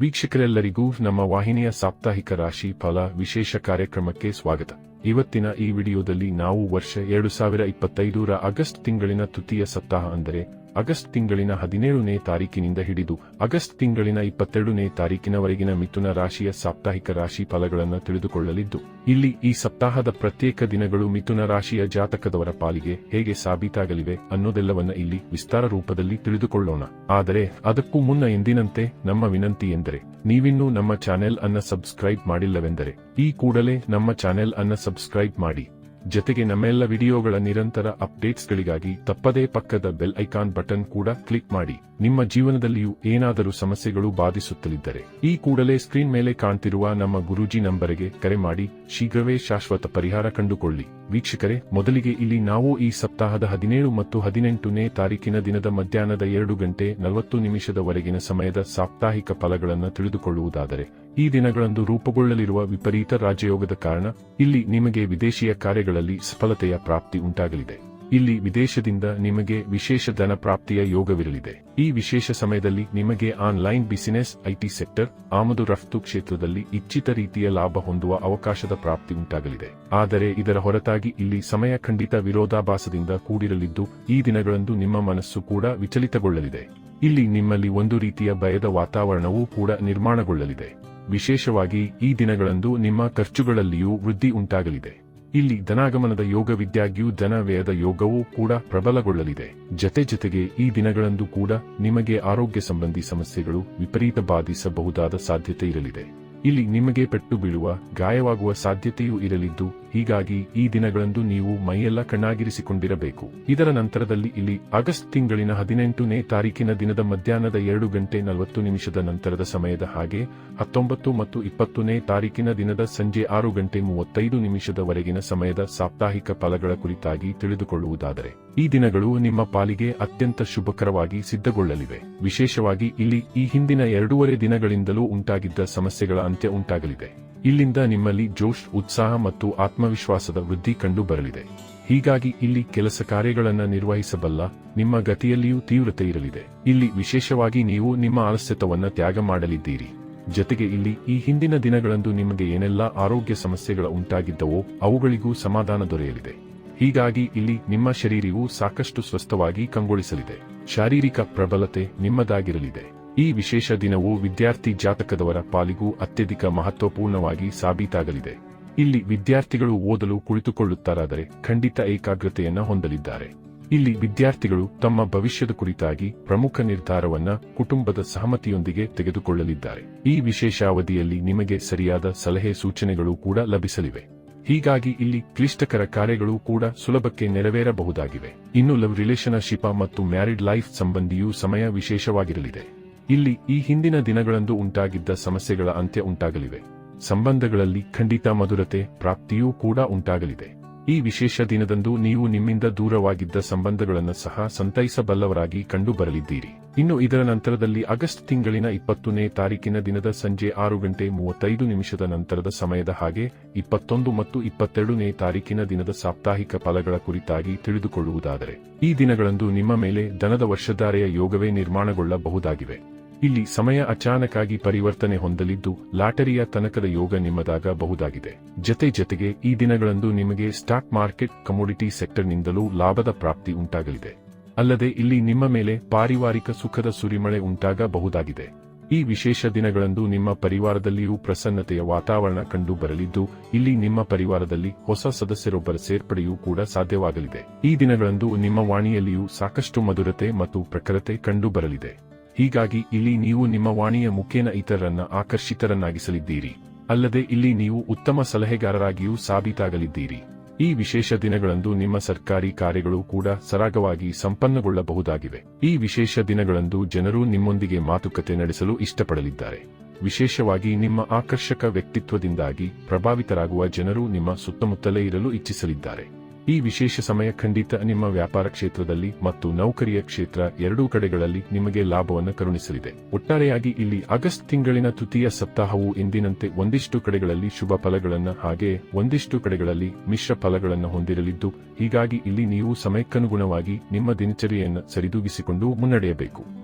ವೀಕ್ಷಕರೆಲ್ಲರಿಗೂ ನಮ್ಮ ವಾಹಿನಿಯ ಸಾಪ್ತಾಹಿಕ ರಾಶಿ ಫಲ ವಿಶೇಷ ಕಾರ್ಯಕ್ರಮಕ್ಕೆ ಸ್ವಾಗತ. ಇವತ್ತಿನ ಈ ವಿಡಿಯೋದಲ್ಲಿ ನಾವು ವರ್ಷ ಎರಡು ಸಾವಿರ ಇಪ್ಪತ್ತೈದರ ಆಗಸ್ಟ್ ತಿಂಗಳಿನ ತೃತೀಯ ಸಪ್ತಾಹ ಅಂದರೆ ಆಗಸ್ಟ್ ತಿಂಗಳಿನ ಹದಿನೇಳನೇ ತಾರೀಕಿನಿಂದ ಹಿಡಿದು ಆಗಸ್ಟ್ ತಿಂಗಳಿನ ಇಪ್ಪತ್ತೆರಡನೇ ತಾರೀಕಿನವರೆಗಿನ ಮಿಥುನ ರಾಶಿಯ ಸಾಪ್ತಾಹಿಕ ರಾಶಿ ಫಲಗಳನ್ನು ತಿಳಿದುಕೊಳ್ಳಲಿದ್ದು, ಇಲ್ಲಿ ಈ ಸಪ್ತಾಹದ ಪ್ರತ್ಯೇಕ ದಿನಗಳು ಮಿಥುನ ರಾಶಿಯ ಜಾತಕದವರ ಪಾಲಿಗೆ ಹೇಗೆ ಸಾಬೀತಾಗಲಿವೆ ಅನ್ನೋದೆಲ್ಲವನ್ನ ಇಲ್ಲಿ ವಿಸ್ತಾರ ರೂಪದಲ್ಲಿ ತಿಳಿದುಕೊಳ್ಳೋಣ. ಆದರೆ, ಅದಕ್ಕೂ ಮುನ್ನ ಎಂದಿನಂತೆ ನಮ್ಮ ವಿನಂತಿ ಎಂದರೆ, ನೀವಿನ್ನೂ ನಮ್ಮ ಚಾನೆಲ್ ಅನ್ನ ಸಬ್ಸ್ಕ್ರೈಬ್ ಮಾಡಿಲ್ಲವೆಂದರೆ, ಈ ಕೂಡಲೇ ನಮ್ಮ ಚಾನೆಲ್ ಅನ್ನ ಸಬ್ಸ್ಕ್ರೈಬ್ ಮಾಡಿ. ಜೊತೆಗೆ ನಮ್ಮೆಲ್ಲ ವಿಡಿಯೋಗಳ ನಿರಂತರ ಅಪ್ಡೇಟ್ಸ್ಗಳಿಗಾಗಿ ತಪ್ಪದೇ ಪಕ್ಕದ ಬೆಲ್ ಐಕಾನ್ ಬಟನ್ ಕೂಡ ಕ್ಲಿಕ್ ಮಾಡಿ. ನಿಮ್ಮ ಜೀವನದಲ್ಲಿಯೂ ಏನಾದರೂ ಸಮಸ್ಯೆಗಳು ಬಾಧಿಸುತ್ತಲಿದ್ದರೆ ಈ ಕೂಡಲೇ ಸ್ಕ್ರೀನ್ ಮೇಲೆ ಕಾಣ್ತಿರುವ ನಮ್ಮ ಗುರೂಜಿ ನಂಬರಿಗೆ ಕರೆ ಮಾಡಿ ಶೀಘ್ರವೇ ಶಾಶ್ವತ ಪರಿಹಾರ ಕಂಡುಕೊಳ್ಳಿ. ವೀಕ್ಷಕರೇ, ಮೊದಲಿಗೆ ಇಲ್ಲಿ ನಾವು ಈ ಸಪ್ತಾಹದ ಹದಿನೇಳು ಮತ್ತು ಹದಿನೆಂಟನೇ ತಾರೀಕಿನ ದಿನದ ಮಧ್ಯಾಹ್ನದ ಎರಡು ಗಂಟೆ ನಲವತ್ತು ನಿಮಿಷದವರೆಗಿನ ಸಮಯದ ಸಾಪ್ತಾಹಿಕ ಫಲಗಳನ್ನು ತಿಳಿದುಕೊಳ್ಳುವುದಾದರೆ, ಈ ದಿನಗಳಂದು ರೂಪುಗೊಳ್ಳಲಿರುವ ವಿಪರೀತ ರಾಜಯೋಗದ ಕಾರಣ ಇಲ್ಲಿ ನಿಮಗೆ ವಿದೇಶಿಯ ಕಾರ್ಯಗಳಲ್ಲಿ ಸಫಲತೆಯ ಪ್ರಾಪ್ತಿ ಉಂಟಾಗಲಿದೆ. ಇಲ್ಲಿ ವಿದೇಶದಿಂದ ನಿಮಗೆ ವಿಶೇಷ ಧನ ಪ್ರಾಪ್ತಿಯ ಯೋಗವಿರಲಿದೆ. ಈ ವಿಶೇಷ ಸಮಯದಲ್ಲಿ ನಿಮಗೆ ಆನ್ಲೈನ್ ಬಿಸಿನೆಸ್ ಐಟಿ ಸೆಕ್ಟರ್, ಆಮದು ರಫ್ತು ಕ್ಷೇತ್ರದಲ್ಲಿ ಇಚ್ಛಿತ ರೀತಿಯ ಲಾಭ ಹೊಂದುವ ಅವಕಾಶದ ಪ್ರಾಪ್ತಿ ಉಂಟಾಗಲಿದೆ. ಆದರೆ ಇದರ ಹೊರತಾಗಿ ಇಲ್ಲಿ ಸಮಯ ಖಂಡಿತ ವಿರೋಧಾಭಾಸದಿಂದ ಕೂಡಿರಲಿದ್ದು, ಈ ದಿನಗಳಂದು ನಿಮ್ಮ ಮನಸ್ಸು ಕೂಡ ವಿಚಲಿತಗೊಳ್ಳಲಿದೆ. ಇಲ್ಲಿ ನಿಮ್ಮಲ್ಲಿ ಒಂದು ರೀತಿಯ ಭಯದ ವಾತಾವರಣವೂ ಕೂಡ ನಿರ್ಮಾಣಗೊಳ್ಳಲಿದೆ. ವಿಶೇಷವಾಗಿ ಈ ದಿನಗಳಂದು ನಿಮ್ಮ ಖರ್ಚುಗಳಲ್ಲಿಯೂ ವೃದ್ಧಿ ಉಂಟಾಗಲಿದೆ. ಇಲ್ಲಿ ಧನಾಗಮನದ ಯೋಗವಿದ್ಯಾಗಿಯೂ ಧನ ವ್ಯಯದ ಯೋಗವೂ ಕೂಡ ಪ್ರಬಲಗೊಳ್ಳಲಿದೆ. ಜತೆ ಜತೆಗೆ ಈ ದಿನಗಳಂದು ಕೂಡ ನಿಮಗೆ ಆರೋಗ್ಯ ಸಂಬಂಧಿ ಸಮಸ್ಯೆಗಳು ವಿಪರೀತ ಬಾಧಿಸಬಹುದಾದ ಸಾಧ್ಯತೆ ಇರಲಿದೆ. ಇಲ್ಲಿ ನಿಮಗೆ ಪೆಟ್ಟು ಬೀಳುವ, ಗಾಯವಾಗುವ ಸಾಧ್ಯತೆಯೂ ಇರಲಿದ್ದು ಹೀಗಾಗಿ ಈ ದಿನಗಳಂದು ನೀವು ಮೈಯೆಲ್ಲ ಕಣ್ಣಾಗಿರಿಸಿಕೊಂಡಿರಬೇಕು. ಇದರ ನಂತರದಲ್ಲಿ ಇಲ್ಲಿ ಆಗಸ್ಟ್ ತಿಂಗಳಿನ ಹದಿನೆಂಟನೇ ತಾರೀಕಿನ ದಿನದ ಮಧ್ಯಾಹ್ನದ ಎರಡು ಗಂಟೆ ನಲವತ್ತು ನಿಮಿಷದ ನಂತರದ ಸಮಯದ ಹಾಗೆ, ಹತ್ತೊಂಬತ್ತು ಮತ್ತು ಇಪ್ಪತ್ತನೇ ತಾರೀಕಿನ ದಿನದ ಸಂಜೆ ಆರು ಗಂಟೆ ಮೂವತ್ತೈದು ನಿಮಿಷದವರೆಗಿನ ಸಮಯದ ಸಾಪ್ತಾಹಿಕ ಫಲಗಳ ಕುರಿತಾಗಿ ತಿಳಿದುಕೊಳ್ಳುವುದಾದರೆ, ಈ ದಿನಗಳು ನಿಮ್ಮ ಪಾಲಿಗೆ ಅತ್ಯಂತ ಶುಭಕರವಾಗಿ ಸಿದ್ಧಗೊಳ್ಳಲಿವೆ. ವಿಶೇಷವಾಗಿ ಇಲ್ಲಿ ಈ ಹಿಂದಿನ ಎರಡೂವರೆ ದಿನಗಳಿಂದಲೂ ಉಂಟಾಗಿದ್ದ ಸಮಸ್ಯೆಗಳ ಅಂತ್ಯ ಉಂಟಾಗಲಿದೆ. ಇಲ್ಲಿಂದ ನಿಮ್ಮಲ್ಲಿ ಜೋಶ್, ಉತ್ಸಾಹ ಮತ್ತು ಆತ್ಮವಿಶ್ವಾಸದ ವೃದ್ಧಿ ಕಂಡು ಬರಲಿದೆ ಹೀಗಾಗಿ ಇಲ್ಲಿ ಕೆಲಸ ಕಾರ್ಯಗಳನ್ನು ನಿರ್ವಹಿಸಬಲ್ಲ ನಿಮ್ಮ ಗತಿಯಲ್ಲಿಯೂ ತೀವ್ರತೆ ಇರಲಿದೆ. ಇಲ್ಲಿ ವಿಶೇಷವಾಗಿ ನೀವು ನಿಮ್ಮ ಆಲಸ್ಯತವನ್ನ ತ್ಯಾಗ ಮಾಡಲಿದ್ದೀರಿ. ಜೊತೆಗೆ ಇಲ್ಲಿ ಈ ಹಿಂದಿನ ದಿನಗಳಂದು ನಿಮಗೆ ಏನೆಲ್ಲ ಆರೋಗ್ಯ ಸಮಸ್ಯೆಗಳ ಉಂಟಾಗಿದ್ದವೋ, ಅವುಗಳಿಗೂ ಸಮಾಧಾನ ದೊರೆಯಲಿದೆ. ಹೀಗಾಗಿ ಇಲ್ಲಿ ನಿಮ್ಮ ಶರೀರವು ಸಾಕಷ್ಟು ಸ್ವಸ್ಥವಾಗಿ ಕಂಗೊಳಿಸಲಿದೆ. ಶಾರೀರಿಕ ಪ್ರಬಲತೆ ನಿಮ್ಮದಾಗಿರಲಿದೆ. ಈ ವಿಶೇಷ ದಿನವು ವಿದ್ಯಾರ್ಥಿ ಜಾತಕದವರ ಪಾಲಿಗೂ ಅತ್ಯಧಿಕ ಮಹತ್ವಪೂರ್ಣವಾಗಿ ಸಾಬೀತಾಗಲಿದೆ. ಇಲ್ಲಿ ವಿದ್ಯಾರ್ಥಿಗಳು ಓದಲು ಕುಳಿತುಕೊಳ್ಳುತ್ತಾರಾದರೆ ಖಂಡಿತ ಏಕಾಗ್ರತೆಯನ್ನ ಹೊಂದಲಿದ್ದಾರೆ. ಇಲ್ಲಿ ವಿದ್ಯಾರ್ಥಿಗಳು ತಮ್ಮ ಭವಿಷ್ಯದ ಕುರಿತಾಗಿ ಪ್ರಮುಖ ನಿರ್ಧಾರವನ್ನ ಕುಟುಂಬದ ಸಹಮತಿಯೊಂದಿಗೆ ತೆಗೆದುಕೊಳ್ಳಲಿದ್ದಾರೆ. ಈ ವಿಶೇಷ ಅವಧಿಯಲ್ಲಿ ನಿಮಗೆ ಸರಿಯಾದ ಸಲಹೆ ಸೂಚನೆಗಳು ಕೂಡ ಲಭಿಸಲಿವೆ. ಹೀಗಾಗಿ ಇಲ್ಲಿ ಕ್ಲಿಷ್ಟಕರ ಕಾರ್ಯಗಳು ಕೂಡ ಸುಲಭಕ್ಕೆ ನೆರವೇರಬಹುದಾಗಿವೆ. ಇನ್ನು ಲವ್ ರಿಲೇಶನ್ಶಿಪ್ ಮತ್ತು ಮ್ಯಾರಿಡ್ ಲೈಫ್ ಸಂಬಂಧಿಯೂ ಸಮಯ ವಿಶೇಷವಾಗಿರಲಿದೆ. ಇಲ್ಲಿ ಈ ಹಿಂದಿನ ದಿನಗಳಂದು ಉಂಟಾಗಿದ್ದ ಸಮಸ್ಯೆಗಳ ಅಂತ್ಯ ಉಂಟಾಗಲಿವೆ. ಸಂಬಂಧಗಳಲ್ಲಿ ಖಂಡಿತ ಮಧುರತೆ, ಪ್ರಾಪ್ತಿಯೂ ಕೂಡ ಉಂಟಾಗಲಿದೆ. ಈ ವಿಶೇಷ ದಿನದಂದು ನೀವು ನಿಮ್ಮಿಂದ ದೂರವಾಗಿದ್ದ ಸಂಬಂಧಗಳನ್ನು ಸಹ ಸಂತೈಸಬಲ್ಲವರಾಗಿ ಕಂಡುಬರಲಿದ್ದೀರಿ. ಇನ್ನು ಇದರ ನಂತರದಲ್ಲಿ ಆಗಸ್ಟ್ ತಿಂಗಳಿನ ಇಪ್ಪತ್ತನೇ ತಾರೀಕಿನ ದಿನದ ಸಂಜೆ ಆರು ಗಂಟೆ ಮೂವತ್ತೈದು ನಿಮಿಷದ ನಂತರದ ಸಮಯದ ಹಾಗೆ, ಇಪ್ಪತ್ತೊಂದು ಮತ್ತು ಇಪ್ಪತ್ತೆರಡನೇ ತಾರೀಕಿನ ದಿನದ ಸಾಪ್ತಾಹಿಕ ಫಲಗಳ ಕುರಿತಾಗಿ ತಿಳಿದುಕೊಳ್ಳುವುದಾದರೆ, ಈ ದಿನಗಳಂದು ನಿಮ್ಮ ಮೇಲೆ ದನದ ವರ್ಷಧಾರೆಯ ಯೋಗವೇ ನಿರ್ಮಾಣಗೊಳ್ಳಬಹುದಾಗಿವೆ. ಇಲ್ಲಿ ಸಮಯ ಅಚಾನಕಾಗಿ ಪರಿವರ್ತನೆ ಹೊಂದಲಿದ್ದು ಲಾಟರಿಯ ತನಕದ ಯೋಗ ನಿಮ್ಮದಾಗಬಹುದಾಗಿದೆ ಜತೆ ಜತೆಗೆ ಈ ದಿನಗಳಂದು ನಿಮಗೆ ಸ್ಟಾಕ್ ಮಾರ್ಕೆಟ್ ಕಮೋಡಿಟಿ ಸೆಕ್ಟರ್ನಿಂದಲೂ ಲಾಭದ ಪ್ರಾಪ್ತಿ ಉಂಟಾಗಲಿದೆ. ಅಲ್ಲದೆ ಇಲ್ಲಿ ನಿಮ್ಮ ಮೇಲೆ ಪಾರಿವಾರಿಕ ಸುಖದ ಸುರಿಮಳೆ ಉಂಟಾಗಬಹುದಾಗಿದೆ ಈ ವಿಶೇಷ ದಿನಗಳಂದು ನಿಮ್ಮ ಪರಿವಾರದಲ್ಲಿಯೂ ಪ್ರಸನ್ನತೆಯ ವಾತಾವರಣ ಕಂಡು ಬರಲಿದ್ದು ಇಲ್ಲಿ ನಿಮ್ಮ ಪರಿವಾರದಲ್ಲಿ ಹೊಸ ಸದಸ್ಯರೊಬ್ಬರ ಸೇರ್ಪಡೆಯೂ ಕೂಡ ಸಾಧ್ಯವಾಗಲಿದೆ. ಈ ದಿನಗಳಂದು ನಿಮ್ಮ ವಾಣಿಯಲ್ಲಿಯೂ ಸಾಕಷ್ಟು ಮಧುರತೆ ಮತ್ತು ಪ್ರಖರತೆ ಕಂಡು ಬರಲಿದೆ. ಹೀಗಾಗಿ ಇಲ್ಲಿ ನೀವು ನಿಮ್ಮ ವಾಣಿಯ ಮುಖೇನ ಇತರರನ್ನ ಆಕರ್ಷಿತರನ್ನಾಗಿಸಲಿದ್ದೀರಿ. ಅಲ್ಲದೆ ಇಲ್ಲಿ ನೀವು ಉತ್ತಮ ಸಲಹೆಗಾರರಾಗಿಯೂ ಸಾಬೀತಾಗಲಿದ್ದೀರಿ. ಈ ವಿಶೇಷ ದಿನಗಳಂದು ನಿಮ್ಮ ಸರ್ಕಾರಿ ಕಾರ್ಯಗಳು ಕೂಡ ಸರಾಗವಾಗಿ ಸಂಪನ್ನಗೊಳ್ಳಬಹುದಾಗಿವೆ. ಈ ವಿಶೇಷ ದಿನಗಳಂದು ಜನರು ನಿಮ್ಮೊಂದಿಗೆ ಮಾತುಕತೆ ನಡೆಸಲು ಇಷ್ಟಪಡಲಿದ್ದಾರೆ. ವಿಶೇಷವಾಗಿ ನಿಮ್ಮ ಆಕರ್ಷಕ ವ್ಯಕ್ತಿತ್ವದಿಂದಾಗಿ ಪ್ರಭಾವಿತರಾಗುವ ಜನರು ನಿಮ್ಮ ಸುತ್ತಮುತ್ತಲೇ ಇರಲು ಇಚ್ಛಿಸಲಿದ್ದಾರೆ. ಈ ವಿಶೇಷ ಸಮಯ ಖಂಡಿತ ನಿಮ್ಮ ವ್ಯಾಪಾರ ಕ್ಷೇತ್ರದಲ್ಲಿ ಮತ್ತು ನೌಕರಿಯ ಕ್ಷೇತ್ರ ಎರಡೂ ಕಡೆಗಳಲ್ಲಿ ನಿಮಗೆ ಲಾಭವನ್ನು ಕರುಣಿಸಲಿದೆ. ಒಟ್ಟಾರೆಯಾಗಿ ಇಲ್ಲಿ ಆಗಸ್ಟ್ ತಿಂಗಳಿನ ತೃತೀಯ ಸಪ್ತಾಹವು ಎಂದಿನಂತೆ ಒಂದಿಷ್ಟು ಕಡೆಗಳಲ್ಲಿ ಶುಭ ಫಲಗಳನ್ನು ಹಾಗೆ ಒಂದಿಷ್ಟು ಕಡೆಗಳಲ್ಲಿ ಮಿಶ್ರ ಫಲಗಳನ್ನು ಹೊಂದಿರಲಿದ್ದು, ಹೀಗಾಗಿ ಇಲ್ಲಿ ನೀವು ಸಮಯಕ್ಕನುಗುಣವಾಗಿ ನಿಮ್ಮ ದಿನಚರಿಯನ್ನು ಸರಿದೂಗಿಸಿಕೊಂಡು ಮುನ್ನಡೆಯಬೇಕು.